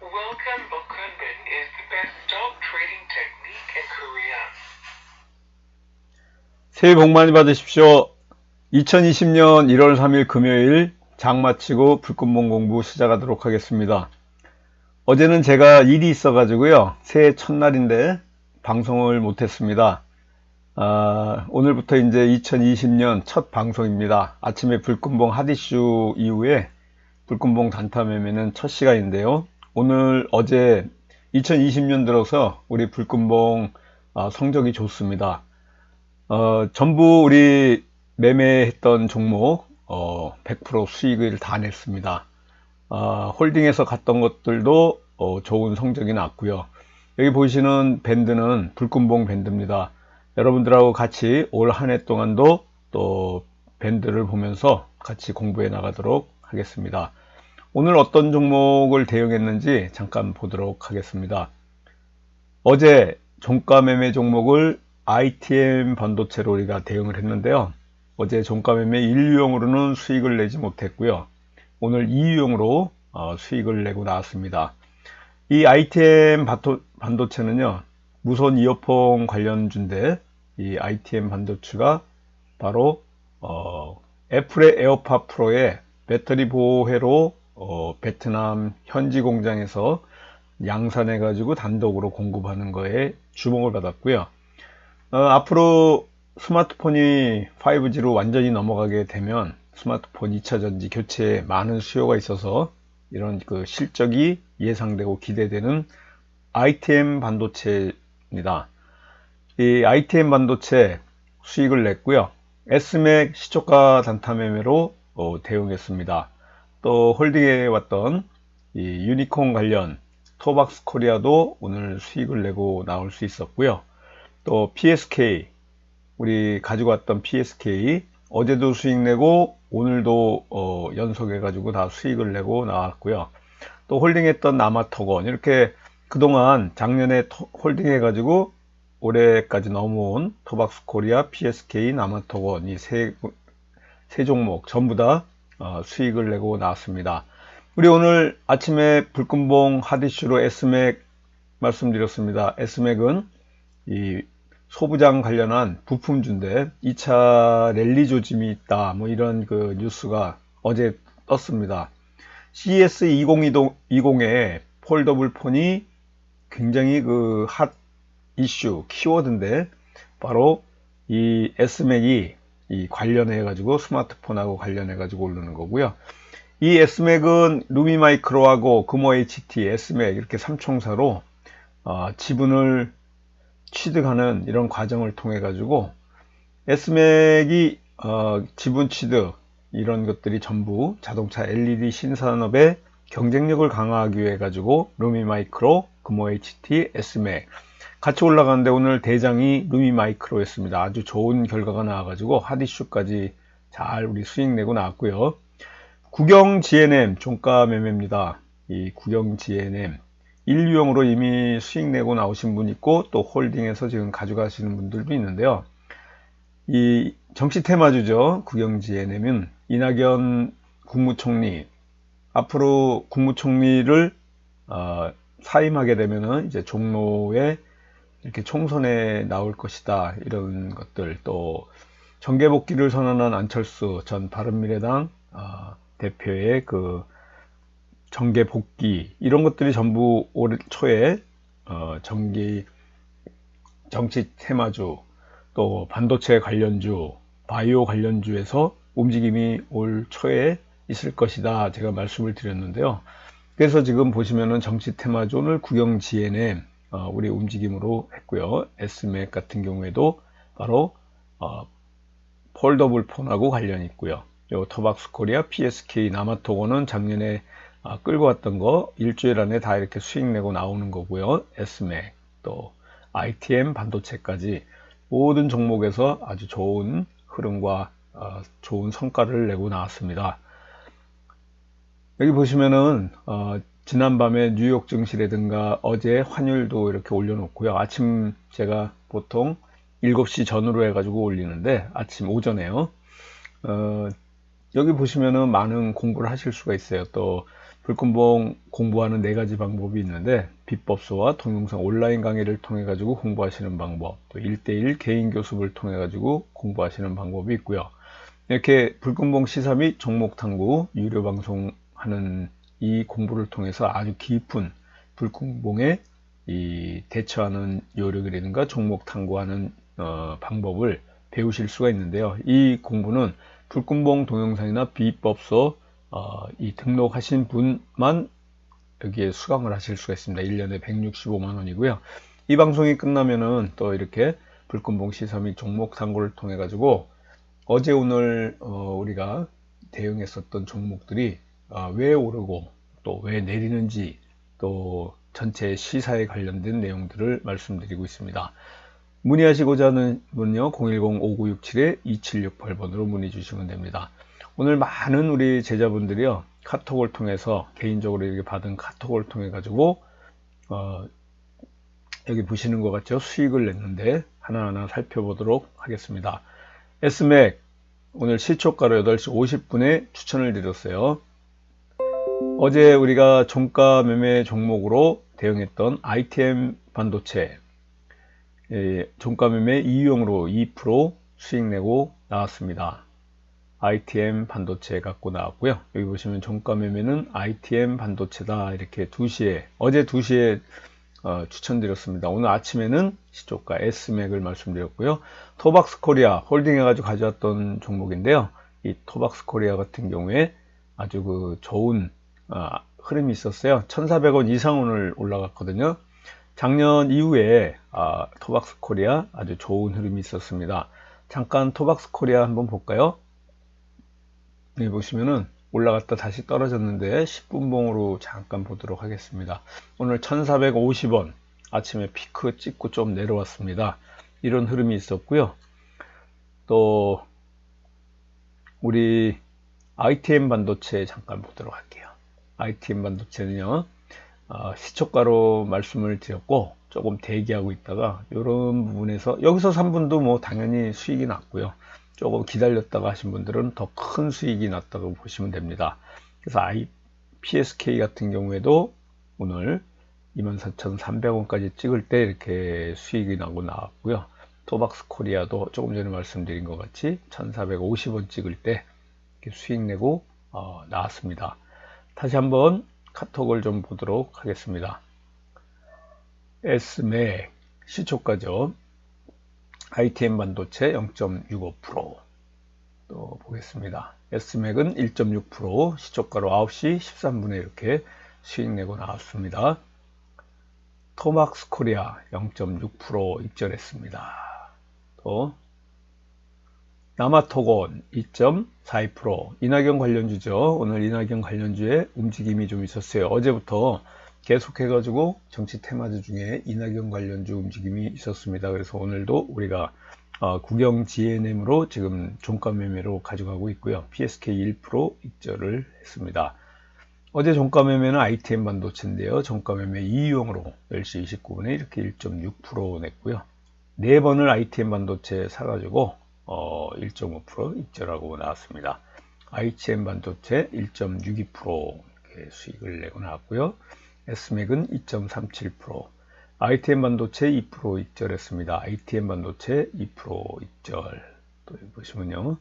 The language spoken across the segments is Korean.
Welcome Bokunbin is the best stock trading technique in Korea. 새해 복 많이 받으십시오. 2020년 1월 3일 금요일 장 마치고 불금봉 공부 시작하도록 하겠습니다. 어제는 제가 일이 있어 가지고요. 새해 첫날인데 방송을 못했습니다. 아, 오늘부터 이제 2020년 첫 방송입니다. 아침에 불금봉 하디슈 이후에 불금봉 단타 매매는 첫 시간인데요. 오늘 어제 2020년 들어서 우리 불금봉 아, 성적이 좋습니다. 어, 전부 우리 매매했던 종목 어, 100% 수익을 다 냈습니다. 아, 홀딩해서 갔던 것들도 어, 좋은 성적이 났고요. 여기 보시는 밴드는 불금봉 밴드입니다. 여러분들하고 같이 올 한 해 동안도 또 밴드를 보면서 같이 공부해 나가도록 하겠습니다. 오늘 어떤 종목을 대응했는지 잠깐 보도록 하겠습니다. 어제 종가 매매 종목을 ITM 반도체로 우리가 대응을 했는데요. 어제 종가 매매 1유형으로는 수익을 내지 못했고요. 오늘 2유형으로 어, 수익을 내고 나왔습니다. 이 ITM 반도체는요, 무선 이어폰 관련주인데, 이 ITM 반도체가 바로, 어, 애플의 에어팟 프로의 배터리 보호회로, 어, 베트남 현지 공장에서 양산해 가지고 단독으로 공급하는 거에 주목을 받았고요. 어, 앞으로 스마트폰이 5G로 완전히 넘어가게 되면 스마트폰 2차 전지 교체에 많은 수요가 있어서 이런 그 실적이 예상되고 기대되는 ITM 반도체입니다. 이 ITM 반도체 수익을 냈고요. S맥 시초가 단타 매매로 어, 대응했습니다. 또 홀딩해 왔던 이 유니콘 관련 토박스 코리아도 오늘 수익을 내고 나올 수 있었고요. 또 PSK 우리 가지고 왔던 PSK 어제도 수익 내고 오늘도 어, 연속해 가지고 다 수익을 내고 나왔고요. 또 홀딩했던 남아토건 이렇게 그동안 작년에 홀딩해 가지고 올해까지 넘어온 토박스 코리아, PSK, 남아토건 이세 세 종목 전부 다 어, 수익을 내고 나왔습니다. 우리 오늘 아침에 불금봉 하디슈로 S맥 말씀드렸습니다. S맥은 이 소부장 관련한 부품주인데 2차 랠리 조짐이 있다. 뭐 이런 그 뉴스가 어제 떴습니다. CES 2020의 폴더블 폰이 굉장히 그 핫 이슈 키워드인데 바로 이 S맥이 이 관련해 가지고 스마트폰하고 관련해 가지고 오르는 거고요. 이 S맥은 루미마이크로하고 금호 HT, S맥 이렇게 삼총사로 어, 지분을 취득하는 이런 과정을 통해 가지고 S맥이 어, 지분 취득 이런 것들이 전부 자동차 LED 신산업의 경쟁력을 강화하기 위해 가지고 루미마이크로, 금호 HT, S맥 같이 올라가는데 오늘 대장이 루미 마이크로였습니다. 아주 좋은 결과가 나와가지고 하디슈까지 잘 우리 수익 내고 나왔고요. 구경 GNM 종가 매매입니다. 이 구경 GNM 1유형으로 이미 수익 내고 나오신 분 있고 또 홀딩해서 지금 가져가시는 분들도 있는데요. 이 정치 테마주죠. 구경지에 내면 이낙연 국무총리 앞으로 국무총리를 어, 사임하게 되면은 이제 종로에 이렇게 총선에 나올 것이다. 이런 것들 또 정계 복귀를 선언한 안철수 전 바른미래당 어, 대표의 그 정계 복귀 이런 것들이 전부 올 초에 어, 정기 정치 테마주 또 반도체 관련주 바이오 관련주에서 움직임이 올 초에 있을 것이다. 제가 말씀을 드렸는데요 그래서 지금 보시면은 정치 오늘 구경 GNM 어, 우리 움직임으로 했고요 S맥 같은 경우에도 바로 어, 폴더블 폰하고 관련이 있고요 요 터박스 코리아 PSK 남아토고는 작년에 아, 끌고 왔던 거 일주일 안에 다 이렇게 수익 내고 나오는 거고요. S맥 또 ITM 반도체까지 모든 종목에서 아주 좋은 흐름과 어, 좋은 성과를 내고 나왔습니다. 여기 보시면은 어, 지난밤에 뉴욕 증시라든가 어제 환율도 이렇게 올려놓고요. 아침 제가 보통 7시 전후로 해가지고 올리는데 아침 오전에요. 어, 여기 보시면은 많은 공부를 하실 수가 있어요. 또 불금봉 공부하는 네 가지 방법이 있는데 비법서와 동영상 온라인 강의를 통해 가지고 공부하시는 방법, 또 1대1 개인 교습을 통해 가지고 공부하시는 방법이 있고요. 이렇게 불금봉 시사 및 종목 탐구 유료 방송 하는 이 공부를 통해서 아주 깊은 불금봉에 이 대처하는 요령이라든가 종목 탐구하는 어, 방법을 배우실 수가 있는데요. 이 공부는 불금봉 동영상이나 비법서 어, 이 등록하신 분만 여기에 수강을 하실 수가 있습니다. 1년에 165만 원이고요. 이 방송이 끝나면은 또 이렇게 불금봉 시사 및 종목 탐구를 통해 가지고 어제 오늘 어, 우리가 대응했었던 종목들이 어, 왜 오르고 또 왜 내리는지 또 전체 시사에 관련된 내용들을 말씀드리고 있습니다. 문의하시고자 하는 분요 010-5967-2768번으로 문의 주시면 됩니다. 오늘 많은 우리 제자분들이요 카톡을 통해서 개인적으로 이렇게 받은 카톡을 통해 가지고 어, 여기 보시는 것 같죠 수익을 냈는데 하나하나 살펴보도록 하겠습니다 S맥 오늘 시초가로 8시 50분에 추천을 드렸어요 어제 우리가 종가 매매 종목으로 대응했던 ITM 반도체 예, 종가 매매 이유용으로 2% 수익 내고 나왔습니다. ITM 반도체 갖고 나왔고요. 여기 보시면 종가 매매는 ITM 반도체다 이렇게 2시에 어제 2시에 어, 추천드렸습니다. 오늘 아침에는 시초가 S맥을 말씀드렸고요. 토박스 코리아 홀딩 해가지고 가져왔던 종목인데요. 이 토박스 코리아 같은 경우에 아주 그 좋은 어, 흐름이 있었어요. 1,400원 이상 오늘 올라갔거든요. 작년 이후에 아, 토박스 코리아 아주 좋은 흐름이 있었습니다. 잠깐 토박스 코리아 한번 볼까요? 여기 보시면은 올라갔다 다시 떨어졌는데 10분봉으로 잠깐 보도록 하겠습니다. 오늘 1450원 아침에 피크 찍고 좀 내려왔습니다. 이런 흐름이 있었고요. 또 우리 ITM 반도체 잠깐 보도록 할게요. ITM 반도체는요. 어, 시초가로 말씀을 드렸고 조금 대기하고 있다가 이런 부분에서 여기서 3분도 뭐 당연히 수익이 났고요. 조금 기다렸다가 하신 분들은 더 큰 수익이 났다고 보시면 됩니다. 그래서 I, PSK 같은 경우에도 오늘 24,300원까지 찍을 때 이렇게 수익이 나고 나왔고요. 토박스 코리아도 조금 전에 말씀드린 것 같이 1450원 찍을 때 수익 내고 어, 나왔습니다. 다시 한번 카톡을 좀 보도록 하겠습니다. S맥 시초가죠. ITM 반도체 0.65%또 보겠습니다. S맥은 1.6% 시초가로 9시 13분에 이렇게 수익 내고 나왔습니다. 토막스 코리아 0.6% 입절했습니다. 또 남아토곤 2.42% 이낙연 관련주죠. 오늘 이낙연 관련주에 움직임이 좀 있었어요. 어제부터 계속해 가지고 정치 테마주 중에 이낙연 관련주 움직임이 있었습니다. 그래서 오늘도 우리가 어, 국영 GNM으로 지금 종가 매매로 가져가고 있고요. PSK 1% 입절을 했습니다. 어제 종가 매매는 ITM 반도체인데요. 종가 매매 2유형으로 10시 29분에 이렇게 1.6% 냈고요. 네 번을 ITM 반도체 사가지고 어, 1.5% 입절하고 나왔습니다. ITM 반도체 1.62% 이렇게 수익을 내고 나왔고요. S맥은 2.37%, ITM 반도체 2% 입절했습니다. ITM 반도체 2% 입절. 또 보시면요.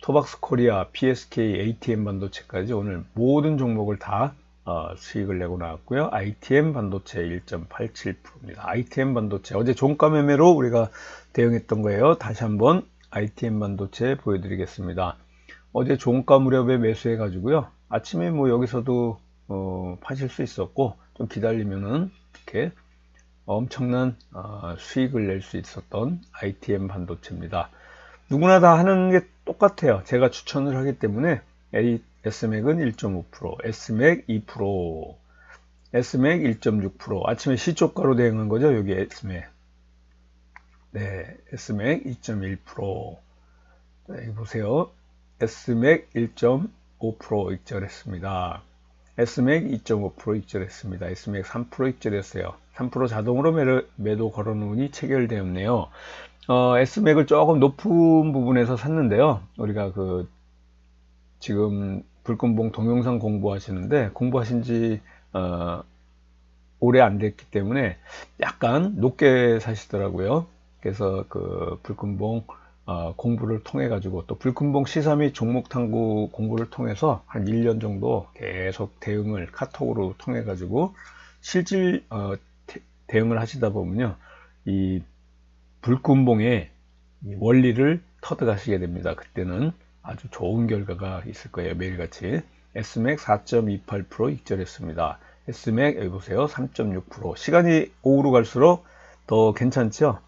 토박스 코리아, PSK, ATM 반도체까지 오늘 모든 종목을 다 어, 수익을 내고 나왔고요. ITM 반도체 1.87%입니다. ITM 반도체 어제 종가 매매로 우리가 대응했던 거예요. 다시 한번 ITM 반도체 보여드리겠습니다. 어제 종가 무렵에 매수해 가지고요. 아침에 뭐 여기서도 어, 파실 수 있었고 좀 기다리면은 이렇게 엄청난 어, 수익을 낼 수 있었던 ITM 반도체입니다. 누구나 다 하는 게 똑같아요. 제가 추천을 하기 때문에 S맥은 1.5%, S맥 2%, S맥 1.6%, 아침에 시초가로 대응한 거죠. 여기 S맥. 네, S맥 2.1%. 여기 보세요. S맥 1.5% 익절했습니다. S맥 2.5% 익절했습니다. S맥 3% 익절했어요. 3% 자동으로 매도, 매도 걸어놓으니 체결되었네요. 어, S맥을 조금 높은 부분에서 샀는데요. 우리가 그 지금 불금봉 동영상 공부하시는데 공부하신 지 어, 오래 안 됐기 때문에 약간 높게 사시더라고요. 그래서 그 불금봉 어, 공부를 통해 가지고 또 불금봉 시사 및 종목 탐구 공부를 통해서 한 1년 정도 계속 대응을 카톡으로 통해 가지고 실질 어, 대, 응을 하시다 보면요. 이 불금봉의 이 원리를 터득하시게 됩니다. 그때는 아주 좋은 결과가 있을 거예요. 매일같이. SMAC 4.28% 익절했습니다. SMAC 여기 보세요. 3.6% 시간이 오후로 갈수록 더 괜찮죠?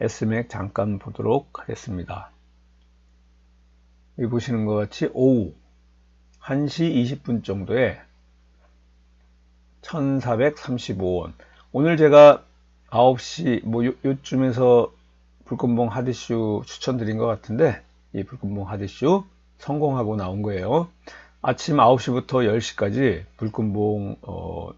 SMAC 잠깐 보도록 하겠습니다. 여기 보시는 것 같이 오후 1시 20분 정도에 1435원 오늘 제가 9시 뭐 요, 요쯤에서 불금봉 하디슈 추천드린 것 같은데 이 불금봉 하디슈 성공하고 나온 거예요. 아침 9시부터 10시까지 불금봉 어,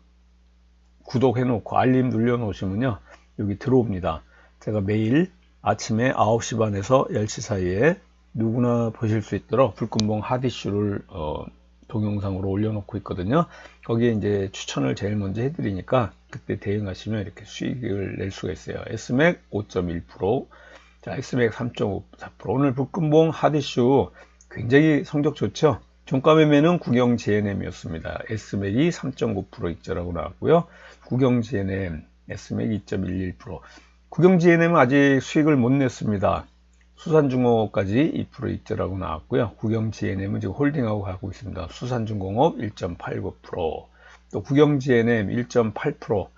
구독해 놓고 알림 눌러 놓으시면요. 여기 들어옵니다. 제가 매일 아침에 9시 반에서 10시 사이에 누구나 보실 수 있도록 불금봉 하디슈를 어, 동영상으로 올려놓고 있거든요. 거기에 이제 추천을 제일 먼저 해드리니까 그때 대응하시면 이렇게 수익을 낼 수가 있어요. SMAC 5.1%, 자, SMAC 3.54%. 오늘 북금봉 하디슈 굉장히 성적 좋죠? 종가 매매는 구경 GNM이었습니다. SMAC이 3.9% 익절하고 나왔고요. 구경 GNM, SMAC 2.11%. 구경 GNM은 아직 수익을 못 냈습니다. 수산중공업까지 2% 익절하고 나왔고요. 구경 GNM은 지금 홀딩하고 가고 있습니다. 수산중공업 1.89%, 또 구경 GNM 1.8%.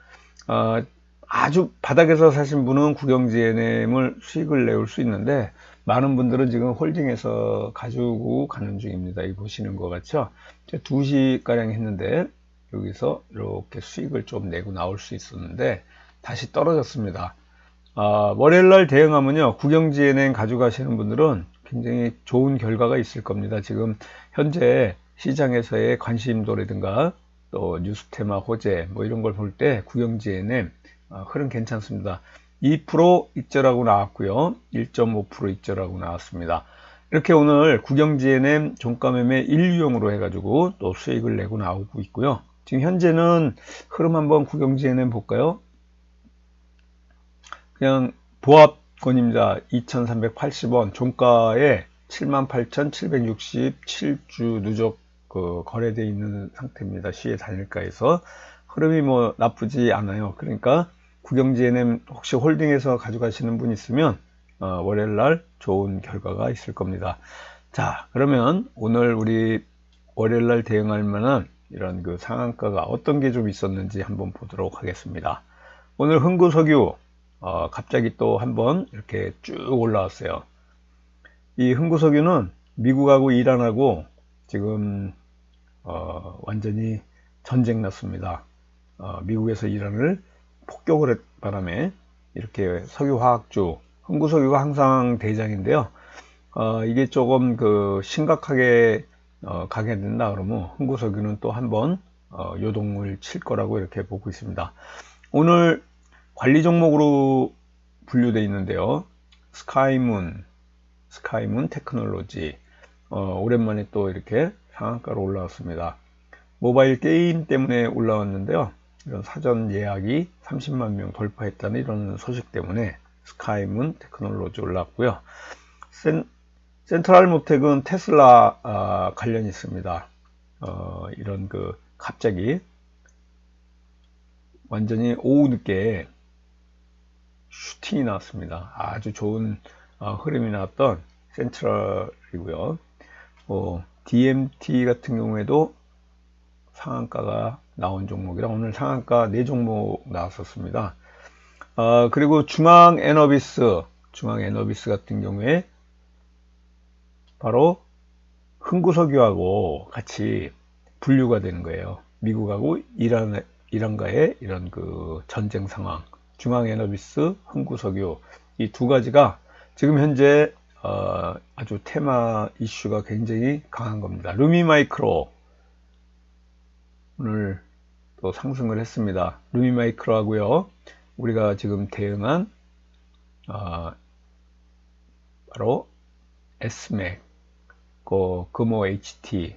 어, 아주 바닥에서 사신 분은 구경 GNM을 수익을 내올 수 있는데 많은 분들은 지금 홀딩해서 가지고 가는 중입니다. 이 보시는 것 같죠? 2시 가량 했는데 여기서 이렇게 수익을 좀 내고 나올 수 있었는데 다시 떨어졌습니다. 아, 월요일날 대응하면요. 국영지은행 가져가시는 분들은 굉장히 좋은 결과가 있을 겁니다. 지금 현재 시장에서의 관심도라든가 또 뉴스 테마 호재 뭐 이런 걸 볼 때 국영지은행 아, 흐름 괜찮습니다. 2% 익절하고 나왔고요. 1.5% 익절하고 나왔습니다. 이렇게 오늘 국영지NM 종가매매 1유형으로 해가지고 또 수익을 내고 나오고 있고요. 지금 현재는 흐름 한번 국영지NM 볼까요? 그냥 보합권입니다. 2,380원 종가에 78,767주 누적 그 거래되어 있는 상태입니다. 시의 단일가에서 흐름이 뭐 나쁘지 않아요. 그러니까 구경지에는 혹시 홀딩해서 가져가시는 분 있으면 어, 월요일 날 좋은 결과가 있을 겁니다. 자 그러면 오늘 우리 월요일 날 대응할 만한 이런 그 상한가가 어떤 게 좀 있었는지 한번 보도록 하겠습니다. 오늘 흥구석유 어, 갑자기 또 한번 이렇게 쭉 올라왔어요. 이 흥구석유는 미국하고 이란하고 지금 어, 완전히 전쟁 났습니다. 어, 미국에서 이란을 폭격을 했 바람에 이렇게 석유화학주 흥구석유가 항상 대장인데요. 어, 이게 조금 그 심각하게 어, 가게 된다 그러면 흥구석유는 또 한번 어, 요동을 칠 거라고 이렇게 보고 있습니다. 오늘 관리 종목으로 분류되어 있는데요. 스카이문, 스카이문 테크놀로지. 어, 오랜만에 또 이렇게 상한가로 올라왔습니다. 모바일 게임 때문에 올라왔는데요. 이런 사전 예약이 30만 명 돌파했다는 이런 소식 때문에 스카이문 테크놀로지 올랐고요. 센, 센트럴 모텍은 테슬라 어, 관련이 있습니다. 어, 이런 그 갑자기 완전히 오후 늦게 슈팅이 나왔습니다. 아주 좋은 어, 흐름이 나왔던 센트럴이고요. 어, DMT 같은 경우에도 상한가가 나온 종목이라 오늘 상한가 4종목 나왔었습니다. 어, 그리고 중앙 에너비스, 중앙 에너비스 같은 경우에 바로 흥구석유하고 같이 분류가 되는 거예요. 미국하고 이란, 이란과의 이런 그 전쟁 상황. 중앙에너비스, 흥구석유 이 두 가지가 지금 현재 어, 아주 테마 이슈가 굉장히 강한 겁니다. 루미마이크로 오늘 또 상승을 했습니다. 루미마이크로 하고요. 우리가 지금 대응한 어, 바로 S맥, 그 금호 HT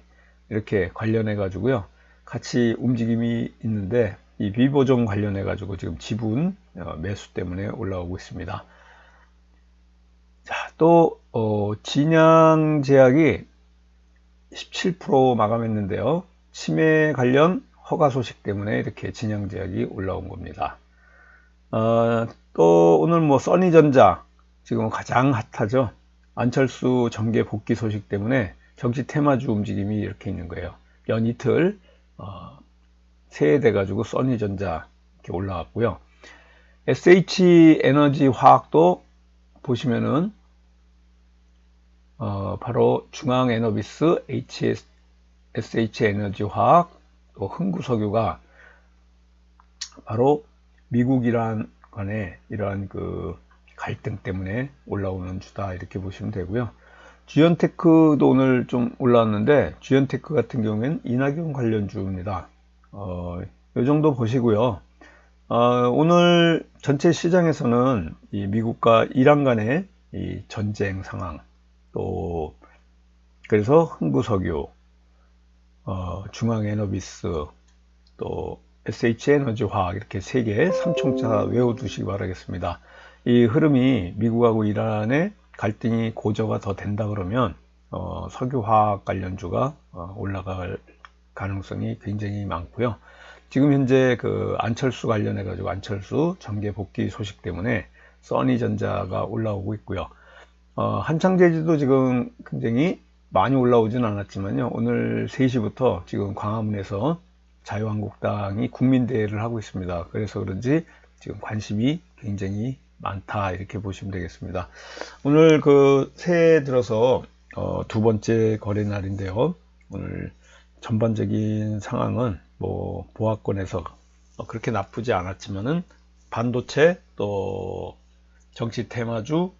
이렇게 관련해 가지고요. 같이 움직임이 있는데 이 비보종 관련해 가지고 지금 지분 어, 매수 때문에 올라오고 있습니다. 자, 또 어, 진양 제약이 17% 마감했는데요. 치매 관련 허가 소식 때문에 이렇게 진양 제약이 올라온 겁니다. 어, 또 오늘 뭐 써니전자 지금 가장 핫하죠. 안철수 정계 복귀 소식 때문에 정치 테마주 움직임이 이렇게 있는 거예요. 연 이틀 어, 세해돼 가지고 써니전자 이렇게 올라왔고요. SH 에너지 화학도 보시면은 어, 바로 중앙 에너비스 HS, SH 에너지 화학 또 흥구석유가 바로 미국 이란 간의 이러한 그 갈등 때문에 올라오는 주다 이렇게 보시면 되고요. 주연테크도 오늘 좀 올라왔는데 주연테크 같은 경우에는 이낙연 관련 주입니다. 어, 이 정도 보시고요. 어, 오늘 전체 시장에서는 이 미국과 이란 간의 이 전쟁 상황 또 그래서 흥부석유, 어, 중앙에너비스 또 SH에너지화학 이렇게 세개 삼총사 외워두시기 바라겠습니다. 이 흐름이 미국하고 이란의 갈등이 고조가 더 된다 그러면 어, 석유화학 관련주가 어, 올라갈 가능성이 굉장히 많고요. 지금 현재 그 안철수 관련해 가지고 안철수 정계 복귀 소식 때문에 써니전자가 올라오고 있고요. 어, 한창제지도 지금 굉장히 많이 올라오진 않았지만요. 오늘 3시부터 지금 광화문에서 자유한국당이 국민대회를 하고 있습니다. 그래서 그런지 지금 관심이 굉장히 많다 이렇게 보시면 되겠습니다. 오늘 그 새해 들어서 어, 두 번째 거래 날인데요. 오늘 전반적인 상황은 뭐 보합권에서 어, 그렇게 나쁘지 않았지만은 반도체 또 정치 테마주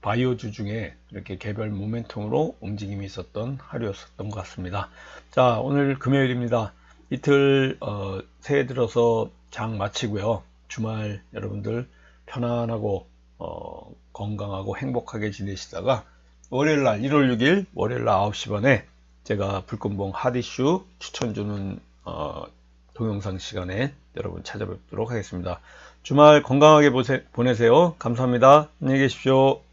바이오주 중에 이렇게 개별 모멘텀으로 움직임이 있었던 하루였었던 것 같습니다. 자 오늘 금요일입니다. 이틀 어, 새해 들어서 장 마치고요. 주말 여러분들 편안하고 어, 건강하고 행복하게 지내시다가 월요일날 1월 6일 월요일날 9시 반에 제가 불금봉 하디슈 추천 주는 어, 동영상 시간에 여러분 찾아뵙도록 하겠습니다. 주말 건강하게 보세, 보내세요. 감사합니다. 안녕히 계십시오.